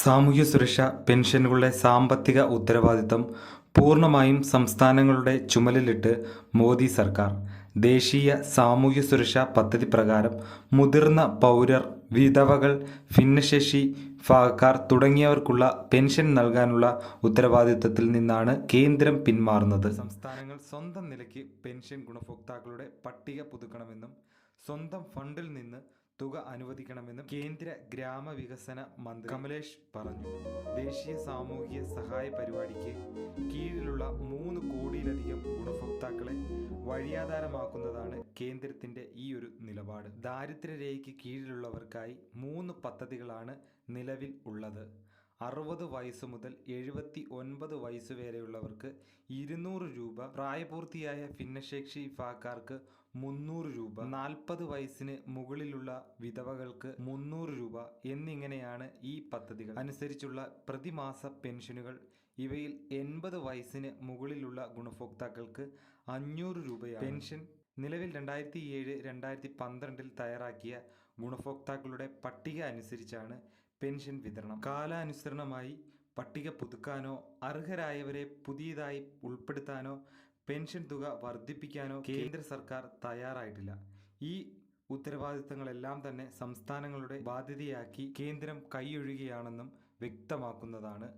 സാമൂഹ്യ സുരക്ഷ പെൻഷനുകളുടെ സാമ്പത്തിക ഉത്തരവാദിത്തം പൂർണമായും സംസ്ഥാനങ്ങളുടെ ചുമലിലിട്ട് മോദി സർക്കാർ. ദേശീയ സാമൂഹ്യ സുരക്ഷാ പദ്ധതി പ്രകാരം മുതിർന്ന പൗരർ വിധവകൾ ഭിന്നശേഷി വിഭാഗക്കാർ തുടങ്ങിയവർക്കുള്ള പെൻഷൻ നൽകാനുള്ള ഉത്തരവാദിത്തത്തിൽ നിന്നാണ് കേന്ദ്രം പിന്മാറുന്നത്. സംസ്ഥാനങ്ങൾ സ്വന്തം നിലയ്ക്ക് പെൻഷൻ ഗുണഭോക്താക്കളുടെ പട്ടിക പുതുക്കണമെന്നും സ്വന്തം ഫണ്ടിൽ നിന്ന് തുക അനുവദിക്കണമെന്നും കേന്ദ്ര ഗ്രാമവികസന മന്ത്രി കമലേഷ് പറഞ്ഞു. ദേശീയ സാമൂഹിക സഹായ പരിപാടിക്ക് കീഴിലുള്ള മൂന്ന് കോടിയിലധികം ഗുണഭോക്താക്കളെ വഴിയാധാരമാക്കുന്നതാണ് കേന്ദ്രത്തിന്റെ ഈ ഒരു നിലപാട്. ദാരിദ്ര്യരേഖയ്ക്ക് കീഴിലുള്ളവർക്കായി മൂന്ന് പദ്ധതികളാണ് നിലവിൽ ഉള്ളത്. അറുപത് വയസ്സ് മുതൽ എഴുപത്തി ഒൻപത് വയസ്സ് വരെയുള്ളവർക്ക് ഇരുന്നൂറ് രൂപ പ്രായപൂർത്തിയായ ഭിന്നശേഷി വിഭാഗക്കാർക്ക് മുന്നൂറ് രൂപ നാൽപ്പത് വയസ്സിന് മുകളിലുള്ള വിധവകൾക്ക് മുന്നൂറ് രൂപ എന്നിങ്ങനെയാണ് ഈ പദ്ധതികൾ. അനുസരിച്ചുള്ള പ്രതിമാസ പെൻഷനുകൾ ഇവയിൽ എൺപത് വയസ്സിന് മുകളിലുള്ള ഗുണഭോക്താക്കൾക്ക് അഞ്ഞൂറ് രൂപയാണ്. പെൻഷൻ നിലവിൽ രണ്ടായിരത്തി ഏഴ് രണ്ടായിരത്തി പന്ത്രണ്ടിൽ തയ്യാറാക്കിയ ഗുണഭോക്താക്കളുടെ പട്ടിക അനുസരിച്ചാണ് പെൻഷൻ വിതരണം. കാലാനുസരണമായി പട്ടിക പുതുക്കാനോ അർഹരായവരെ പുതിയതായി ഉൾപ്പെടുത്താനോ പെൻഷൻ തുക വർദ്ധിപ്പിക്കാനോ കേന്ദ്ര സർക്കാർ തയ്യാറായിട്ടില്ല. ഈ ഉത്തരവാദിത്തങ്ങളെല്ലാം തന്നെ സംസ്ഥാനങ്ങളുടെ ബാധ്യതയാക്കി കേന്ദ്രം കൈയൊഴുകയാണെന്നും വ്യക്തമാക്കുന്നതാണ്